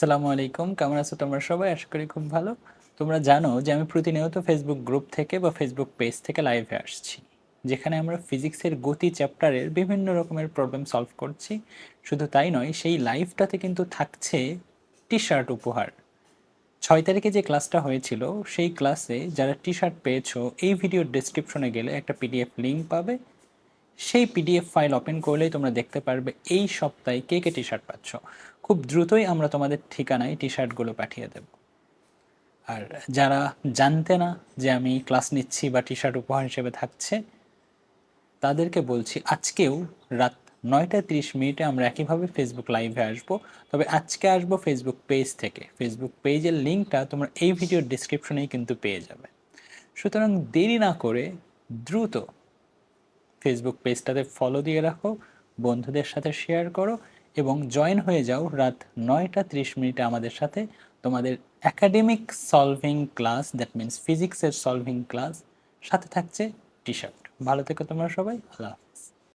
আসসালামু আলাইকুম, কেমন আছো তোমরা সবাই? আশা করি খুব ভালো। তোমরা জানো যে আমি প্রতিনিয়ত ফেসবুক গ্রুপ থেকে বা ফেসবুক পেজ থেকে লাইভে আসছি, যেখানে আমরা ফিজিক্সের গতি চ্যাপ্টারের বিভিন্ন রকমের প্রবলেম সলভ করছি। শুধু তাই নয়, সেই লাইভটাতে কিন্তু থাকছে টি শার্ট উপহার। ছয় তারিখে যে ক্লাসটা হয়েছিল, সেই ক্লাসে যারা টি শার্ট পেয়েছ, এই ভিডিওর ডেসক্রিপশনে গেলে একটা পিডিএফ লিঙ্ক পাবে। সেই পিডিএফ ফাইল ওপেন করলেই তোমরা দেখতে পারবে, এই সপ্তাহে কে কে টি শার্ট পাচ্ছ। খুব দ্রুতই আমরা তোমাদের ঠিকানায় টি শার্টগুলো পাঠিয়ে দেব। আর যারা জানতে না যে আমি ক্লাস নিচ্ছি বা টি শার্ট উপহার হিসেবে থাকছে, তাদেরকে বলছি আজকেও রাত নয়টা তিরিশ মিনিটে আমরা একইভাবে ফেসবুক লাইভে আসব। তবে আজকে আসব ফেসবুক পেজ থেকে। ফেসবুক পেজের লিঙ্কটা তোমরা এই ভিডিওর ডিসক্রিপশনেই কিন্তু পেয়ে যাবে। সুতরাং দেরি না করে দ্রুত ফেসবুক পেজটাতে ফলো দিয়ে রাখো, বন্ধুদের সাথে শেয়ার করো এবং জয়েন হয়ে যাও রাত নয়টা ত্রিশ মিনিটে আমাদের সাথে তোমাদের academic solving class that means ফিজিক্সের সলভিং ক্লাস সাথে থাকছে টি শার্ট ভালো থেকো তোমরা সবাই, আল্লাহ হাফেজ।